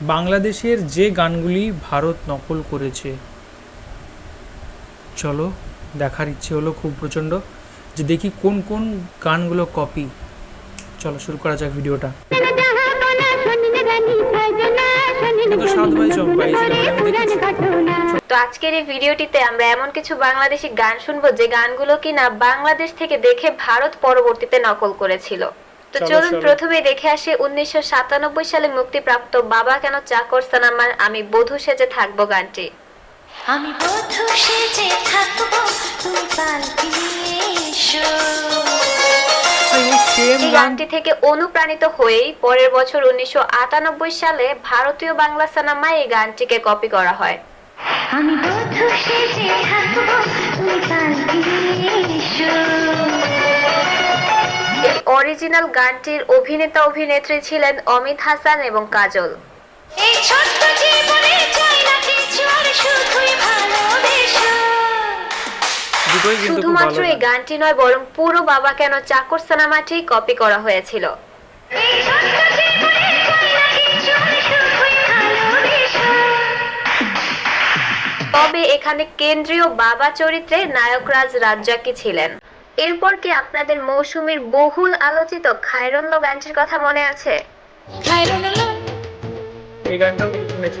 বাংলাদেশের যে গানগুলি ভারত নকল করেছে। চলো, দেখার ইচ্ছে হলো খুব প্রচণ্ড। যে দেখি কোন কোন গানগুলো কপি চলো, শুরু করা যাক ভিডিওটা। তো আজকের এই ভিডিওটিতে আমরা এমন কিছু বাংলাদেশি গান শুনব যে গানগুলো কিনা বাংলাদেশ থেকে দেখে ভারত পরবর্তীতে নকল করেছিল। তো চলুন প্রথমে দেখে আসি উনিশশো সাতানব্বই সালে মুক্তিপ্রাপ্ত বাবা কেন চাকর সানামার আমি বধূ সেজে থাকব গানটি। আমি বধূ সেজে থাকব তুমি পালকি এসো। এই গানটি থেকে অনুপ্রাণিত হয়েই পরের বছর উনিশশো আটানব্বই সালে ভারতীয় বাংলা সিনেমায় এই গানটিকে কপি করা হয়। আমি বধূ সেজে থাকব তুমি পালকি এসো। এই অরিজিনাল গানটির অভিনেতা অভিনেত্রী ছিলেন অমিত হাসান এবং কাজল। এই ছোট্ট জীবনে চাই না কিছু আর শুধুই ভালোবেসো। দুটোই কিন্তু খুব ভালো শুধুমাত্র এই গানটি নয় বরং পুরো বাবা কেন চাকর সিনেমাটি কপি করা হয়েছিল। তবে এখানে কেন্দ্রীয় বাবা চরিত্রে নায়করাজ রাজ্জাকি ছিলেন। এরপর কি আপনাদের মৌসুমীর বহুল আলোচিত খায়রন্দ গানটির কথা মনে আছে? এই গানটাও শুনেছি।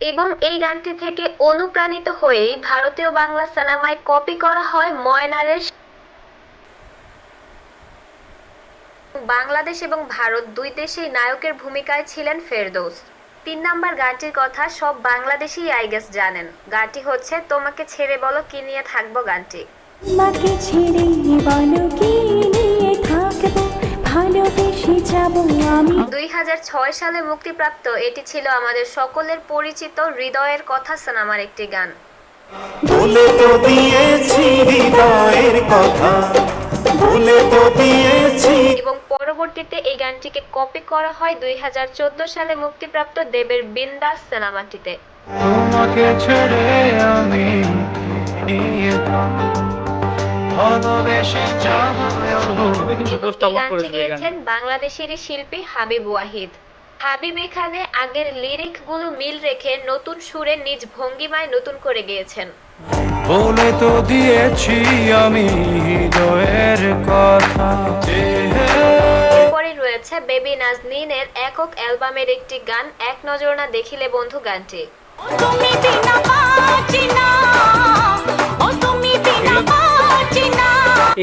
এবং এই গানটি থেকে অনুপ্রাণিত হয়েই ভারতীয় বাংলা সিনেমায় কপি করা হয় ময়নারের বাংলাদেশ এবং ভারত দুই দেশেই নায়কের ভূমিকায় ছিলেন ফেরদৌস। তিন নাম্বার গানটির কথা সব বাংলাদেশি আই গেস জানেন। গানটি হচ্ছে তোমাকে ছেড়ে বলো কি নিয়ে থাকব গানটি মাকে ছেড়ে বলো কি নিয়ে থাকব? ভালোবেসে যাব আমি। দুই হাজার ছয় সালে মুক্তিপ্রাপ্ত এটি ছিল আমাদের সকলের পরিচিত হৃদয়ের কথা সিনেমার একটি গান। বলে তো দিয়েছি হৃদয়ের কথা। বলে তো দিয়েছি এবং পরবর্তীতে এই গানটিকে কপি করা হয় দুই হাজার চোদ্দ সালে মুক্তিপ্রাপ্ত দেবের বিন্দাস সিনেমাটিতে। বাংলাদেশেরই শিল্পী হাবিব ওয়াহিদ। হাবিব এখানে আগের লিরিকগুলো মিল রেখে নতুন সুরে নিজ ভঙ্গিমায় নতুন করে গেয়েছেন। বলে তো দিয়েছি আমি হৃদয়ের কথা। রয়েছে বেবি নাজনীনের একক অ্যালবামের একটি গান এক নজর না দেখিলে বন্ধু গানটি। তুমি বিনা বাঁচি না ও তুমি বিনা বাঁচি না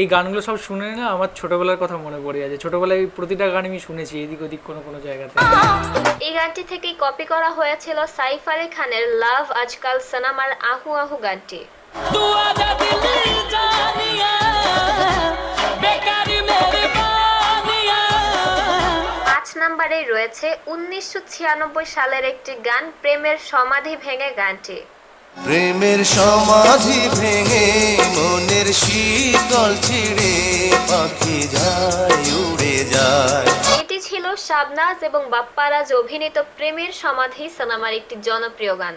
এই গানগুলো সব শুনে না আমার ছোটবেলার কথা মনে পড়ে যাচ্ছে ছোটবেলায় এই প্রতিটা গান আমি শুনেছি এদিক ওদিক কোনো কোনো জায়গাতে। এই গানটি থেকেই কপি করা হয়েছিল সাইফ আলী খানের লাভ আজকাল সানামার আহু আহু গানটি। নম্বরে রয়েছে উনিশশো ছিয়ানব্বই সালের একটি গান প্রেমের সমাধি ভেঙে গানটি। প্রেমের সমাধি ভেঙে মনের শীতল ছিড়ে পাখি যায় উড়ে যায়। এটি ছিল শাবনাজ এবং বাপ্পারাজ অভিনীত প্রেমের সমাধি সিনেমার একটি জনপ্রিয় গান।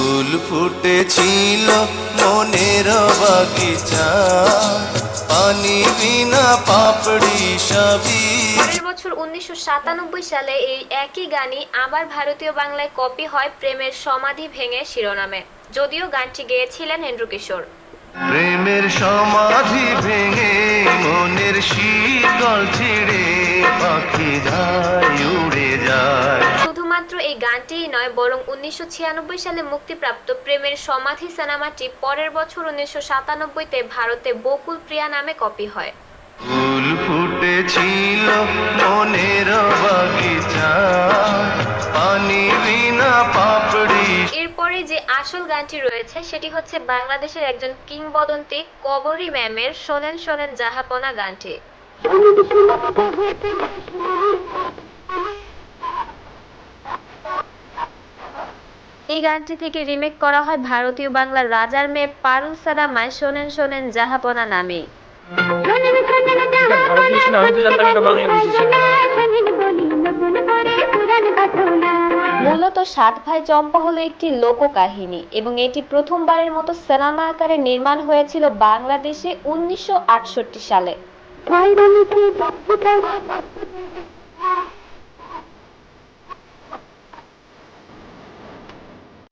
ফুল ফুটেছিল মনের বাগিচা। পানি বিনা পাপড়ি সবই। পরের বছর উনিশশো সাতানব্বই সালে এই একই গানই আবার ভারতীয় বাংলায় কপি হয় প্রেমের সমাধি ভেঙে শিরোনামে। যদিও গানটি গেয়েছিলেন হেন্দ্র কিশোর। প্রেমের সমাধি ভেঙে মনের শীতল ছিড়ে পাখি যায় শুধুমাত্র এই গানটিই নয় বরং উনিশশো ছিয়ানব্বই সালে মুক্তিপ্রাপ্ত প্রেমের সমাধি সিনেমাটি পরের বছর উনিশশো সাতানব্বইতে ভারতে বকুল প্রিয়া নামে কপি হয়। ফুল ফুটেছিল মনের বাগিচা পানি বিনা পাপড়ি। এরপরে যে আসল গানটি রয়েছে সেটি হচ্ছে বাংলাদেশের একজন কিংবদন্তি কবরী ম্যামের শোনেন শোনেন জাহাপনা গানটি। গানটি থেকে রিমেক করা হয় ভারতীয় বাংলার রাজার মেয়ে পারুল সালামায় শোনেন শোনেন জাহাপনা সিনেমা মূলত সাত ভাই চম্পা হলো একটি লোককাহিনী এবং এটি প্রথমবারের মতো সিনেমা আকারে নির্মাণ হয়েছিল বাংলাদেশে উনিশশো আটষট্টি সালে।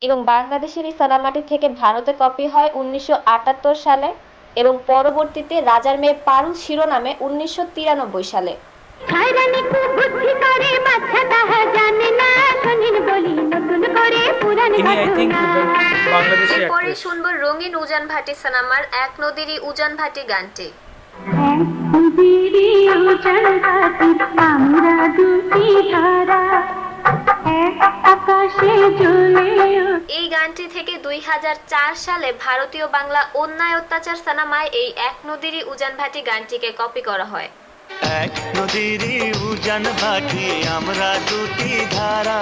এবং বাংলাদেশের এই সালামাটি থেকে ভারতে কপি হয় উনিশশো আটাত্তর সালে এবং পরবর্তীতে রাজার মেয়ে পারুল শিরোনামে উনিশশো তিরানব্বই সালে। অ্যাক্ট্রেস শুনব রঙিন উজান ভাটি সিনেমার এক নদীরই উজান ভাটি গানটি। আমরা দুটি তারা এই গানটি থেকে দুই হাজার চার সালে ভারতীয় বাংলা অন্যায় অত্যাচার সিনেমায় এই এক নদীরই উজান ভাটি গানটিকে কপি করা হয়। এক নদীরই উজান ভাটি আমরা দুটি ধারা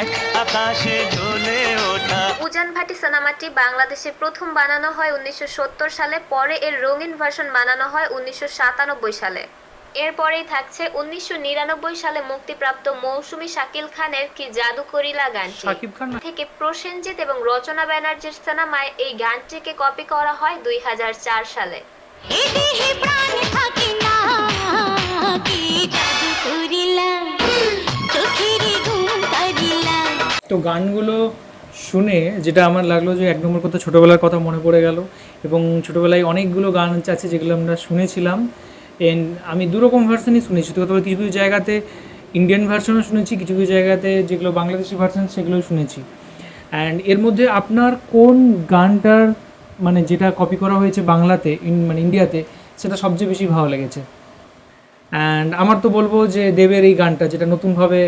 এক আকাশে জ্বলে ওঠা। উজান ভাটি সিনেমাটি বাংলাদেশে প্রথম বানানো হয় উনিশশো সত্তর সালে পরে এর রঙিন ভার্সন বানানো হয় উনিশশো সাতানব্বই সালে। এরপরেই থাকছে উনিশশো নিরানব্বই সালে মুক্তিপ্রাপ্ত মৌসুমী শাকিল খানের কি জাদু করিলা গানটি। শাকিব খান না? থেকে প্রসেনজিৎ এবং রচনা ব্যানার্জির সিনেমায় এই গানটিকে কপি করা হয় দুই সালে। এ দেহে প্রাণ থাকে না কি জাদু করিলা চোখের ঘুম কারিলা। তো গানগুলো শুনে যেটা আমার লাগল যে এক নম্বর কথা ছোটোবেলার কথা মনে পড়ে গেল এবং ছোটোবেলায় অনেকগুলো গান আছে যেগুলো আমরা শুনেছিলাম। এন্ড আমি দুরকম ভার্সানই শুনেছি। তো কিছু কিছু জায়গাতে ইন্ডিয়ান ভার্সনও শুনেছি, কিছু কিছু জায়গাতে যেগুলো বাংলাদেশি ভার্সন সেগুলোও শুনেছি। অ্যান্ড এর মধ্যে আপনার কোন গানটার মানে যেটা কপি করা হয়েছে বাংলাতে মানে ইন্ডিয়াতে সেটা সবচেয়ে বেশি ভালো লেগেছে? অ্যান্ড আমার তো বলব যে দেবের এই গানটা যেটা নতুনভাবে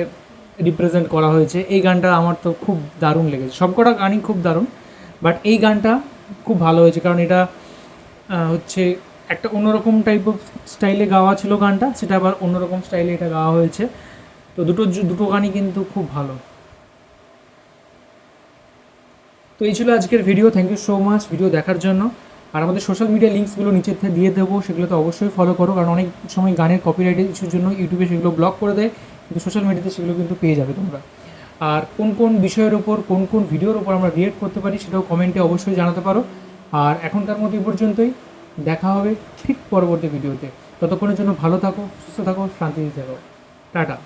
রিপ্রেজেন্ট করা হয়েছে, এই গানটা আমার তো খুব দারুণ লেগেছে। সবকটা গানই খুব দারুণ বাট এই গানটা খুব ভালো হয়েছে। কারণ এটা হচ্ছে একটা অন্যরকম টাইপ অফ স্টাইলে গাওয়া ছিল গানটা, সেটা আবার অন্যরকম স্টাইলে এটা গাওয়া হয়েছে। তো দুটো দুটো গানই কিন্তু খুব ভালো। তো এই ছিল আজকের video thank you so much video দেখার জন্য। আর আমাদের সোশ্যাল মিডিয়া লিঙ্কসগুলো নিচের থেকে দিয়ে দেবো সেগুলো তো অবশ্যই ফলো করো, কারণ অনেক সময় গানের কপিরাইট ইস্যুর জন্য ইউটিউবে সেগুলো ব্লক করে দেয়, কিন্তু সোশ্যাল মিডিয়াতে সেগুলো কিন্তু পেয়ে যাবে তোমরা। আর কোন কোন বিষয়ের ওপর কোন কোন ভিডিওর ওপর আমরা রিয়েক্ট করতে পারি, সেটাও কমেন্টে অবশ্যই জানাতে পারো। আর এখনকার মতো এই পর্যন্তই। দেখা হবে ঠিক পরবর্তী ভিডিওতে। ততক্ষণের জন্য ভালো থাকো সুস্থ থাকো শান্তিতে থাকো। টাটা।